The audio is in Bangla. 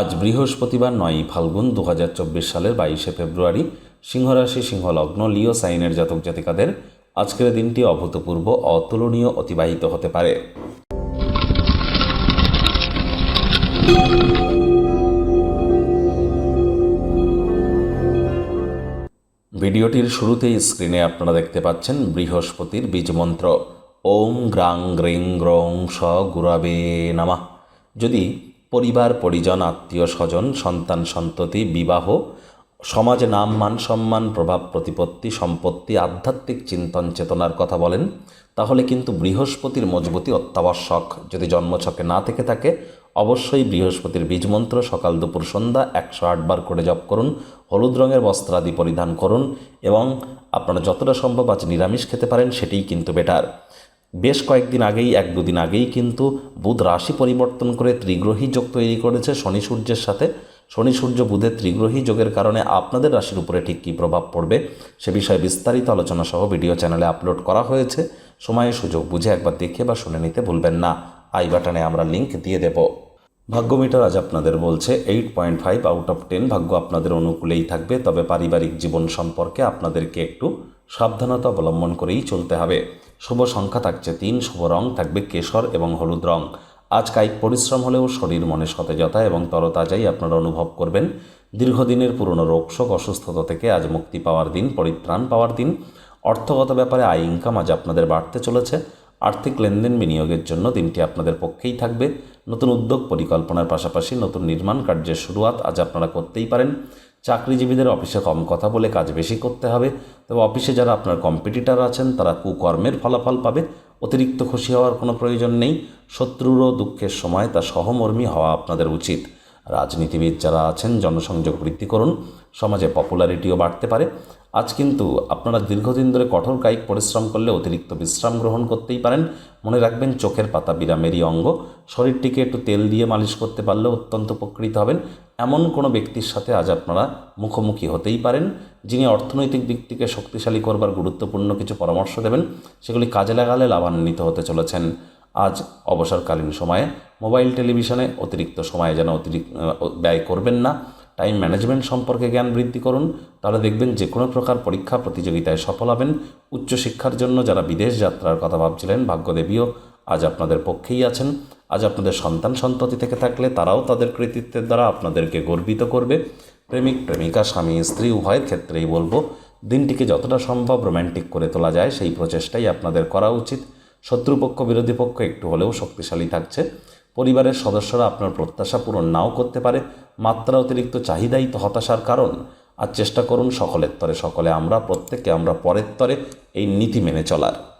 আজ বৃহস্পতিবার নয়ই ফাল্গুন দু হাজার চব্বিশ সালের বাইশে ফেব্রুয়ারি সিংহরাশি, সিংহলগ্ন, লিও সাইনের জাতক জাতিকাদের আজকের দিনটি অভূতপূর্ব, অতুলনীয়, অতিবাহিত হতে পারে। ভিডিওটির শুরুতেই স্ক্রিনে আপনারা দেখতে পাচ্ছেন বৃহস্পতির বীজমন্ত্র। ওম গ্রাং গ্রিং গ্রং স গুরাবে নামা। যদি পরিবার, পরিজন, আত্মীয় স্বজন, সন্তান, সন্ততি, বিবাহ, সমাজে, নাম, মান, সম্মান, প্রভাব, প্রতিপত্তি, সম্পত্তি, আধ্যাত্মিক চিন্তন, চেতনার কথা বলেন, তাহলে কিন্তু বৃহস্পতির মজবুতি অত্যাবশ্যক। যদি জন্মছকে না থেকে থাকে, অবশ্যই বৃহস্পতির বীজমন্ত্র সকাল দুপুর সন্ধ্যা একশো আটবার করে জপ করুন, হলুদ রঙের বস্ত্রাদি পরিধান করুন এবং আপনারা যতটা সম্ভব আজ নিরামিষ খেতে পারেন, সেটিই কিন্তু বেটার। বেশ কয়েকদিন আগেই, এক দুদিন আগেই কিন্তু বুধ রাশি পরিবর্তন করে ত্রিগ্রহী যোগ তৈরি করেছে শনি সূর্যের সাথে। শনি সূর্য বুধের ত্রিগ্রহী যোগের কারণে আপনাদের রাশির উপরে ঠিক কী প্রভাব পড়বে সে বিষয়ে বিস্তারিত আলোচনা সহ ভিডিও চ্যানেলে আপলোড করা হয়েছে। সময়ে সুযোগ বুঝে একবার দেখে বা শুনে নিতে ভুলবেন না। আই বাটনে আমরা লিংক দিয়ে দেব। ভাগ্যমিটার আজ আপনাদের বলছে, eight point five out of ten. ভাগ্য আপনাদের অনুকূলেই থাকবে, তবে পারিবারিক জীবন সম্পর্কে আপনাদেরকে একটু সাবধানতা অবলম্বন করেই চলতে হবে। শুভ সংখ্যা থাকছে তিন, শুভ রং থাকবে কেশর এবং হলুদ রং। আজ কায়িক পরিশ্রম হলেও শরীর মনে সতেজতা এবং তরতাজাই আপনারা অনুভব করবেন। দীর্ঘদিনের পুরনো রোগশোক, অসুস্থতা থেকে আজ মুক্তি পাওয়ার দিন, পরিত্রাণ পাওয়ার দিন। অর্থগত ব্যাপারে আয় ইনকাম আজ আপনাদের বাড়তে চলেছে। আর্থিক লেনদেন বিনিয়োগের জন্য দিনটি আপনাদের পক্ষেই থাকবে। নতুন উদ্যোগ, পরিকল্পনার পাশাপাশি নতুন নির্মাণ কার্যের শুরুয়াত আজ আপনারা করতেই পারেন। চাকরিজীবীদের অফিসে কম কথা বলে কাজ বেশি করতে হবে। তবে অফিসে যারা আপনার কম্পিটিটার আছেন, তারা কুকর্মের ফলাফল পাবে। অতিরিক্ত খুশি হওয়ার কোনো প্রয়োজন নেই। শত্রুরও দুঃখের সময় তা সহমর্মী হওয়া আপনাদের উচিত। রাজনীতিবিদ যারা আছেন, জনসংযোগ বৃদ্ধি করুন। সমাজে পপুলারিটিও বাড়তে পারে। আজ কিন্তু আপনারা দীর্ঘদিন ধরে কঠোর কায়িক পরিশ্রম করলে অতিরিক্ত বিশ্রাম গ্রহণ করতেই পারেন। মনে রাখবেন, চোখের পাতা বিরামেরই অঙ্গ। শরীরটিকে একটু তেল দিয়ে মালিশ করতে পারলেও অত্যন্ত উপকৃত হবেন। এমন কোনো ব্যক্তির সাথে আজ আপনারা মুখোমুখি হতেই পারেন, যিনি অর্থনৈতিক দিক থেকে শক্তিশালী করবার গুরুত্বপূর্ণ কিছু পরামর্শ দেবেন, সেগুলি কাজে লাগালে লাভান্বিত হতে চলেছেন। আজ অবসরকালীন সময়ে মোবাইল টেলিভিশনে অতিরিক্ত সময়ে যেন অতিরিক্ত ব্যয় করবেন না। টাইম ম্যানেজমেন্ট সম্পর্কে জ্ঞান বৃদ্ধি করুন। তাহলে দেখবেন যে কোনো প্রকার পরীক্ষা প্রতিযোগিতায় সফল হবেন। উচ্চশিক্ষার জন্য যারা বিদেশ যাত্রার কথা ভাবছিলেন, ভাগ্যদেবীও আজ আপনাদের পক্ষেই আছেন। আজ আপনাদের সন্তান সন্ততি থেকে থাকলে তারাও তাদের কৃতিত্বের দ্বারা আপনাদেরকে গর্বিত করবে। প্রেমিক, প্রেমিকা, স্বামী, স্ত্রী, উভয়ের ক্ষেত্রেই বলব, দিনটিকে যতটা সম্ভব রোম্যান্টিক করে তোলা যায়, সেই প্রচেষ্টাই আপনাদের করা উচিত। শত্রুপক্ষ, বিরোধী পক্ষ একটু হলেও শক্তিশালী থাকছে। পরিবারের সদস্যরা আপনার প্রত্যাশা পূরণ নাও করতে পারে। মাত্রা অতিরিক্ত চাহিদাই তো হতাশার কারণ। আর চেষ্টা করুন সকলের তরে, সকলে আমরা প্রত্যেকে আমরা পরের তরে এই নীতি মেনে চলার।